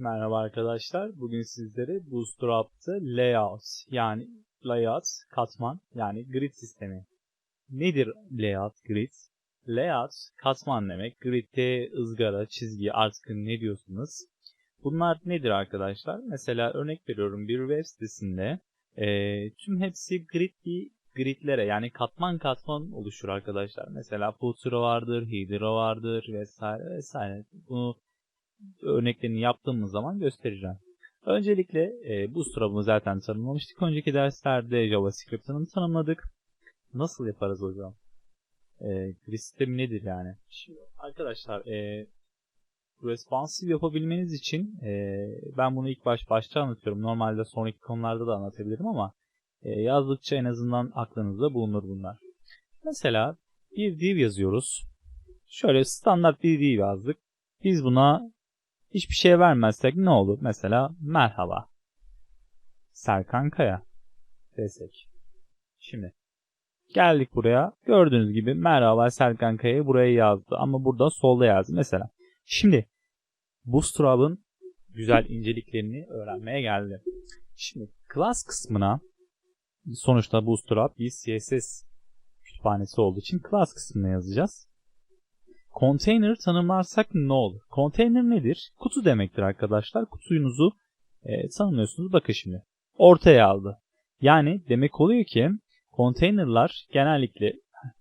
Merhaba arkadaşlar. Bugün sizlere Bootstrap'ta layout yani layout katman yani grid sistemi. Nedir layout grid? Layout katman demek. Grid'de ızgara, çizgi artık ne diyorsunuz? Bunlar nedir arkadaşlar? Mesela örnek veriyorum bir web sitesinde e, tüm hepsi grid gridlere yani katman katman oluşur arkadaşlar. Mesela footer vardır, header vardır vesaire vesaire. Bunu örneklerini yaptığımız zaman göstereceğim. Öncelikle e, Bootstrap'ı zaten tanımlamıştık. Önceki derslerde JavaScript'ını tanımladık. Nasıl yaparız hocam? E, grid sistemi nedir yani? Şimdi arkadaşlar e, responsive yapabilmeniz için e, ben bunu ilk baş başta anlatıyorum. Normalde sonraki konularda da anlatabilirim ama e, yazdıkça en azından aklınızda bulunur bunlar. Mesela bir div yazıyoruz. Şöyle standart bir div yazdık. Biz buna hiçbir şey vermezsek ne olur? Mesela merhaba. Serkan Kaya desek. Şimdi geldik buraya. Gördüğünüz gibi merhaba Serkan Kaya buraya yazdı ama burada solda yazdı mesela. Şimdi Bootstrap'ın güzel inceliklerini öğrenmeye geldi. Şimdi class kısmına sonuçta Bootstrap bir CSS kütüphanesi olduğu için class kısmına yazacağız. Container tanımlarsak ne olur? Container nedir? Kutu demektir arkadaşlar. Kutuyunuzu e, tanımlıyorsunuz. Bakın şimdi. Ortaya aldı. Yani demek oluyor ki containerlar genellikle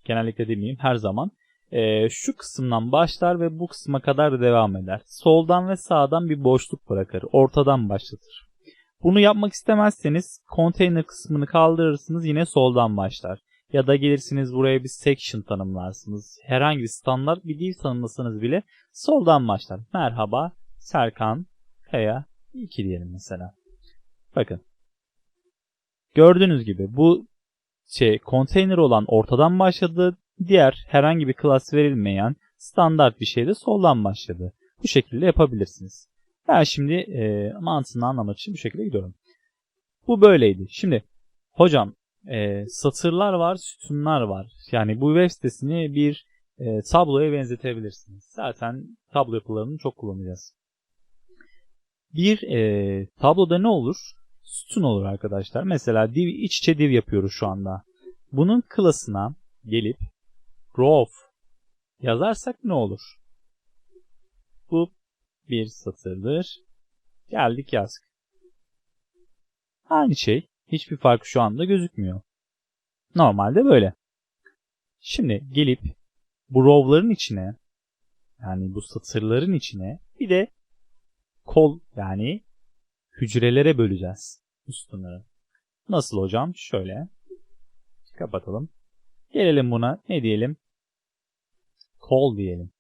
genellikle demeyeyim her zaman e, şu kısımdan başlar ve bu kısma kadar devam eder. Soldan ve sağdan bir boşluk bırakır. Ortadan başlatır. Bunu yapmak istemezseniz container kısmını kaldırırsınız yine soldan başlar. Ya da gelirsiniz buraya bir section tanımlarsınız. Herhangi bir standart bir dil tanımlasanız bile soldan başlar. Merhaba Serkan Kaya 2 diyelim mesela. Bakın. Gördüğünüz gibi bu şey container olan ortadan başladı. Diğer herhangi bir klas verilmeyen standart bir şey de soldan başladı. Bu şekilde yapabilirsiniz. Ben şimdi e, mantığını anlamak için bu şekilde gidiyorum. Bu böyleydi. Şimdi hocam e, satırlar var, sütunlar var. Yani bu web sitesini bir e, tabloya benzetebilirsiniz. Zaten tablo yapılarını çok kullanacağız. Bir e, tabloda ne olur? Sütun olur arkadaşlar. Mesela div iç içe div yapıyoruz şu anda. Bunun klasına gelip row yazarsak ne olur? Bu bir satırdır. Geldik yazdık. Aynı şey. Hiçbir fark şu anda gözükmüyor. Normalde böyle. Şimdi gelip bu row'ların içine yani bu satırların içine bir de kol yani hücrelere böleceğiz üstünleri. Nasıl hocam? Şöyle. Kapatalım. Gelelim buna. Ne diyelim? Kol diyelim.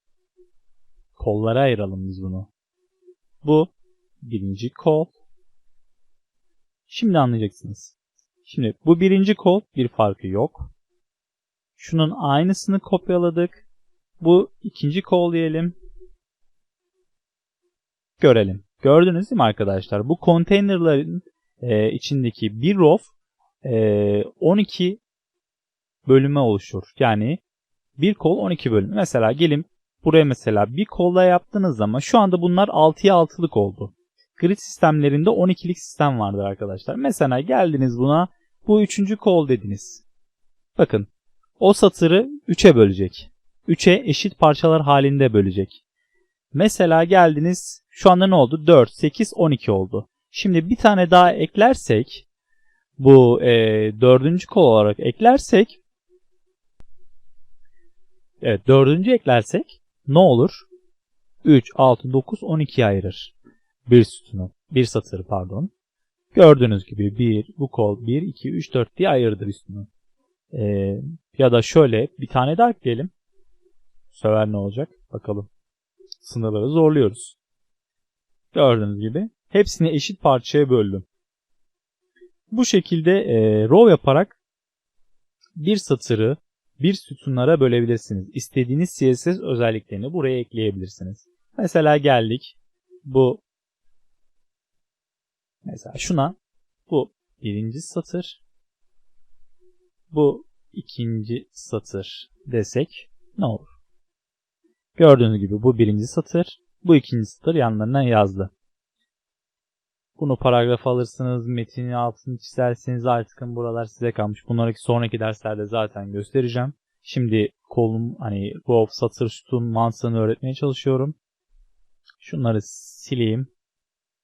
Kollara ayıralım biz bunu. Bu birinci kol. Şimdi anlayacaksınız. Şimdi bu birinci kol bir farkı yok. Şunun aynısını kopyaladık. Bu ikinci kol diyelim. Görelim. Gördünüz değil mi arkadaşlar? Bu konteynerların e, içindeki bir row e, 12 bölüme oluşur. Yani bir kol 12 bölüm. Mesela gelin buraya mesela bir kolla yaptığınız zaman şu anda bunlar 6'ya 6'lık oldu. Grid sistemlerinde 12'lik sistem vardır arkadaşlar. Mesela geldiniz buna bu üçüncü kol dediniz. Bakın o satırı 3'e bölecek. 3'e eşit parçalar halinde bölecek. Mesela geldiniz şu anda ne oldu? 4, 8, 12 oldu. Şimdi bir tane daha eklersek bu e, dördüncü kol olarak eklersek evet dördüncü eklersek ne olur? 3, 6, 9, 12'ye ayırır. Bir sütunu, bir satırı pardon. Gördüğünüz gibi 1, bu kol 1, 2, 3, 4 diye ayırdı üstünü. Ee, ya da şöyle bir tane daha ekleyelim. Sefer ne olacak? Bakalım. Sınırları zorluyoruz. Gördüğünüz gibi hepsini eşit parçaya böldüm. Bu şekilde e, row yaparak bir satırı bir sütunlara bölebilirsiniz. İstediğiniz CSS özelliklerini buraya ekleyebilirsiniz. Mesela geldik. Bu Mesela şuna bu birinci satır bu ikinci satır desek ne olur? Gördüğünüz gibi bu birinci satır bu ikinci satır yanlarına yazdı. Bunu paragraf alırsınız, metini altını çizersiniz artık buralar size kalmış. Bunları sonraki derslerde zaten göstereceğim. Şimdi kolum hani row, satır, sütun mantığını öğretmeye çalışıyorum. Şunları sileyim.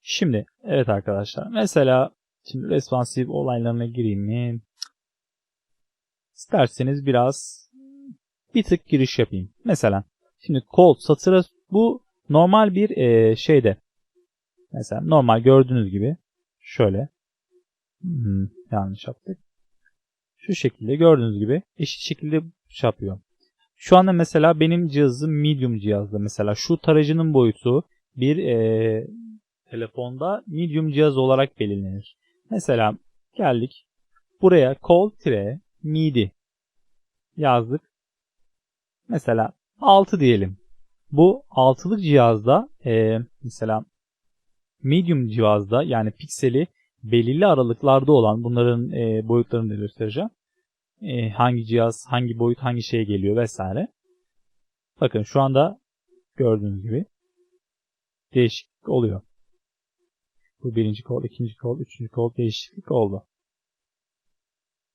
Şimdi evet arkadaşlar mesela şimdi responsive olaylarına gireyim mi? İsterseniz biraz bir tık giriş yapayım. Mesela şimdi kol satıra bu normal bir e, şeyde mesela normal gördüğünüz gibi şöyle hmm, yanlış yaptık. Şu şekilde gördüğünüz gibi eşit şekilde şey yapıyor. Şu anda mesela benim cihazım medium cihazda mesela şu tarayıcının boyutu bir e, telefonda medium cihaz olarak belirlenir. Mesela geldik buraya call tire midi yazdık. Mesela 6 diyelim. Bu 6'lık cihazda e, mesela medium cihazda yani pikseli belirli aralıklarda olan bunların e, boyutlarını da göstereceğim. E, hangi cihaz, hangi boyut, hangi şeye geliyor vesaire. Bakın şu anda gördüğünüz gibi değişiklik oluyor. Bu birinci kol, ikinci kol, üçüncü kol değişiklik oldu.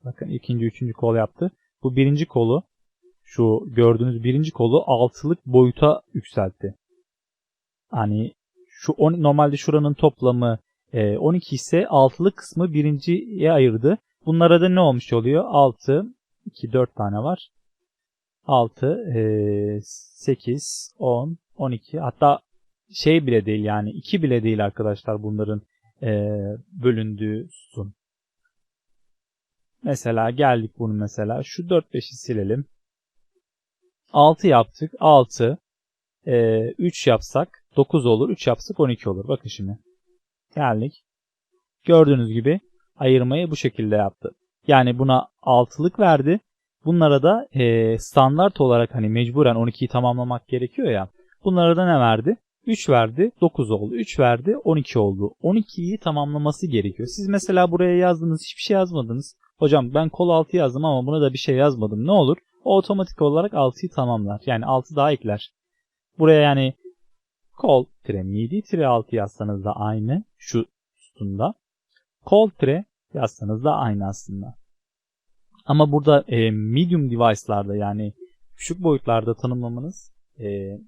Bakın ikinci, üçüncü kol yaptı. Bu birinci kolu şu gördüğünüz birinci kolu altılık boyuta yükseltti. Hani şu on, normalde şuranın toplamı e, 12 ise altılık kısmı birinciye ayırdı. Bunlara da ne olmuş oluyor? 6, 2, 4 tane var. 6, e, 8, 10, 12 hatta şey bile değil yani 2 bile değil arkadaşlar bunların e, bölündüğü sütun. Mesela geldik bunu mesela şu 4-5'i silelim. 6 yaptık. 6 e, 3 yapsak 9 olur. 3 yapsak 12 olur. Bakın şimdi. Geldik. Gördüğünüz gibi ayırmayı bu şekilde yaptı. Yani buna 6'lık verdi. Bunlara da e, standart olarak hani mecburen 12'yi tamamlamak gerekiyor ya. Bunlara da ne verdi? 3 verdi, 9 oldu. 3 verdi, 12 oldu. 12'yi tamamlaması gerekiyor. Siz mesela buraya yazdınız, hiçbir şey yazmadınız. Hocam ben kol 6 yazdım ama buna da bir şey yazmadım. Ne olur? O otomatik olarak 6'yı tamamlar. Yani 6 daha ekler. Buraya yani kol tire midi tire 6 yazsanız da aynı şu sütunda. Kol tire yazsanız da aynı aslında. Ama burada e, medium device'larda yani küçük boyutlarda tanımlamanız e,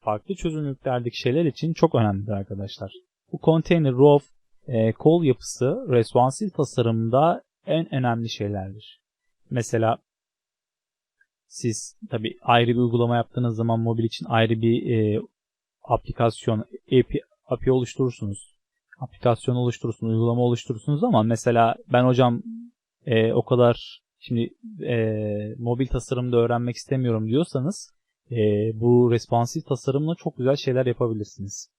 farklı çözünürlüklerdeki şeyler için çok önemlidir arkadaşlar. Bu container RAW e, kol yapısı responsive tasarımda en önemli şeylerdir. Mesela siz tabi ayrı bir uygulama yaptığınız zaman mobil için ayrı bir e, aplikasyon API, API oluşturursunuz. Aplikasyon oluşturursunuz, uygulama oluşturursunuz ama mesela ben hocam e, o kadar şimdi e, mobil tasarımda öğrenmek istemiyorum diyorsanız e, bu responsif tasarımla çok güzel şeyler yapabilirsiniz.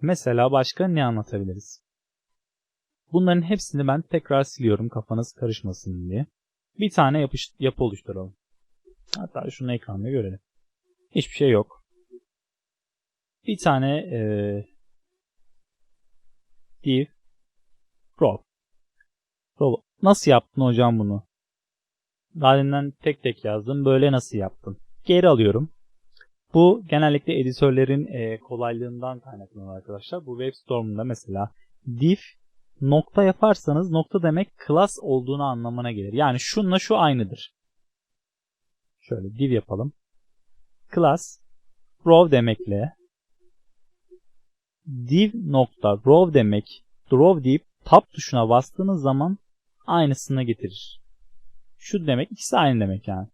Mesela başka ne anlatabiliriz? Bunların hepsini ben tekrar siliyorum kafanız karışmasın diye. Bir tane yapış, yapı oluşturalım. Hatta şunu ekranda görelim. Hiçbir şey yok. Bir tane e, div row. row. Nasıl yaptın hocam bunu? Halinden tek tek yazdım. Böyle nasıl yaptın? Geri alıyorum. Bu genellikle editörlerin e, kolaylığından kaynaklanıyor arkadaşlar. Bu WebStorm'da mesela div nokta yaparsanız nokta demek class olduğunu anlamına gelir. Yani şunla şu aynıdır. Şöyle div yapalım. Class row demekle div nokta row demek row deyip tab tuşuna bastığınız zaman aynısına getirir. Şu demek ikisi aynı demek yani.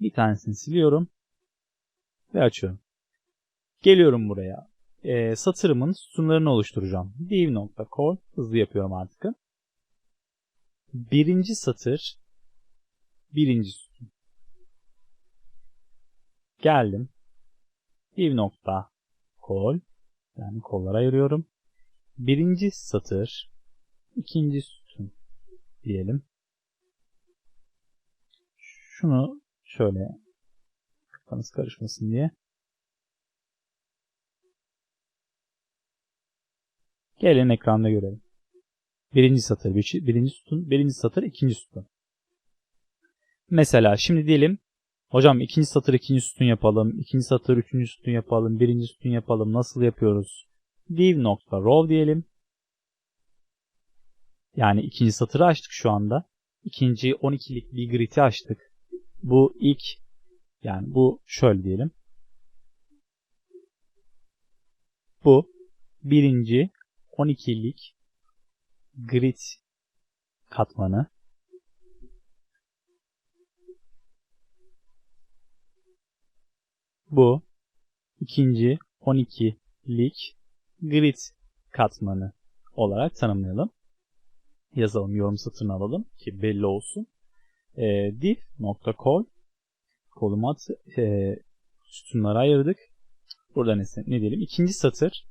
Bir tanesini siliyorum ve açıyorum. Geliyorum buraya e, satırımın sütunlarını oluşturacağım. div nokta call hızlı yapıyorum artık. Birinci satır birinci sütun. Geldim. div nokta call yani kollara ayırıyorum. Birinci satır ikinci sütun diyelim. Şunu şöyle kafanız karışmasın diye Gelin ekranda görelim. Birinci satır, birinci sütun, birinci satır, ikinci sütun. Mesela şimdi diyelim hocam ikinci satır ikinci sütun yapalım, ikinci satır üçüncü sütun yapalım, birinci sütun yapalım. Nasıl yapıyoruz? div.row diyelim. Yani ikinci satırı açtık şu anda. İkinci 12'lik bir grid'i açtık. Bu ilk yani bu şöyle diyelim. Bu birinci 12'lik grid katmanı. Bu ikinci 12'lik grid katmanı olarak tanımlayalım. Yazalım, yorum satırını alalım ki belli olsun. E, div.call kolumat e, sütunlara ayırdık. Burada ne, ne diyelim? İkinci satır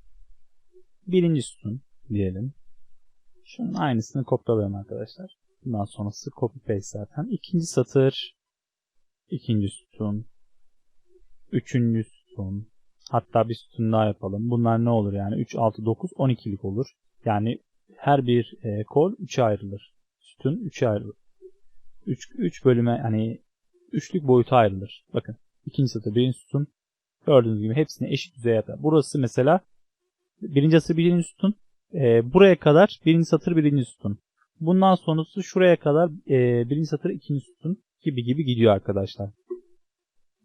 birinci sütun diyelim. Şunun aynısını kopyalayalım arkadaşlar. Bundan sonrası copy paste zaten. İkinci satır ikinci sütun üçüncü sütun hatta bir sütun daha yapalım. Bunlar ne olur yani? 3, 6, 9, 12'lik olur. Yani her bir e, kol 3'e ayrılır. Sütun 3'e ayrılır. 3, 3 bölüme hani üçlük boyuta ayrılır. Bakın ikinci satır birinci sütun gördüğünüz gibi hepsini eşit düzeye yapar. Burası mesela birinci satır birinci sütun e, buraya kadar birinci satır birinci sütun. Bundan sonrası şuraya kadar e, birinci satır ikinci sütun gibi gibi gidiyor arkadaşlar.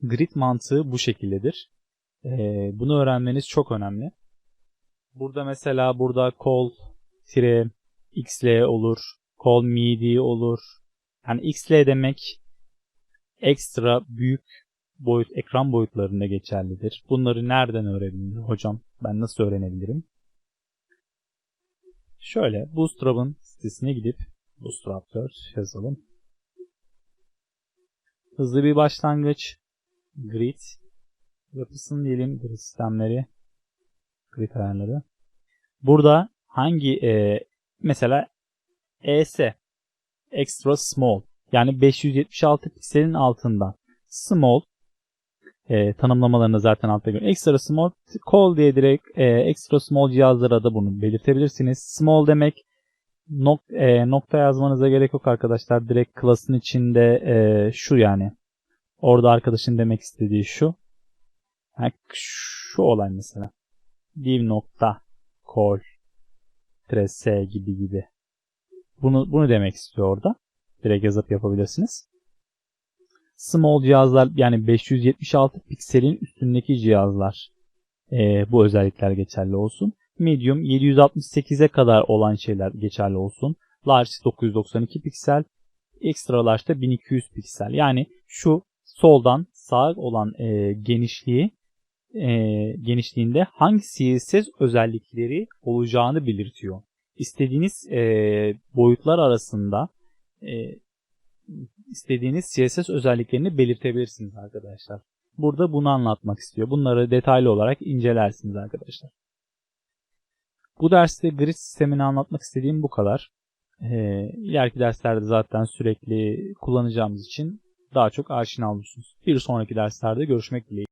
Grid mantığı bu şekildedir. E, bunu öğrenmeniz çok önemli. Burada mesela burada call tire xl olur. Call midi olur. Yani xl demek ekstra büyük boyut ekran boyutlarında geçerlidir. Bunları nereden öğrenilir hocam? Ben nasıl öğrenebilirim? Şöyle Bootstrap'ın sitesine gidip Bootstrap 4 yazalım. Hızlı bir başlangıç. Grid yapısını diyelim. Grid sistemleri. Grid ayarları. Burada hangi e, mesela ES extra small yani 576 pikselin altından small e, tanımlamalarını zaten altta görüyorum. Extra small call diye direkt e, extra small cihazlara da bunu belirtebilirsiniz. Small demek nok, e, nokta yazmanıza gerek yok arkadaşlar. Direkt class'ın içinde e, şu yani. Orada arkadaşın demek istediği şu. Yani şu olay mesela. div nokta call s gibi gibi. Bunu bunu demek istiyor orada. Direkt yazıp yapabilirsiniz. Small cihazlar yani 576 pikselin üstündeki cihazlar e, bu özellikler geçerli olsun. Medium 768'e kadar olan şeyler geçerli olsun. Large 992 piksel. Extra large da 1200 piksel. Yani şu soldan sağa olan e, genişliği e, genişliğinde hangi CSS özellikleri olacağını belirtiyor. İstediğiniz e, boyutlar arasında e, istediğiniz CSS özelliklerini belirtebilirsiniz arkadaşlar. Burada bunu anlatmak istiyor. Bunları detaylı olarak incelersiniz arkadaşlar. Bu derste grid sistemini anlatmak istediğim bu kadar. Ee, ileriki derslerde zaten sürekli kullanacağımız için daha çok aşina olursunuz. Bir sonraki derslerde görüşmek dileğiyle.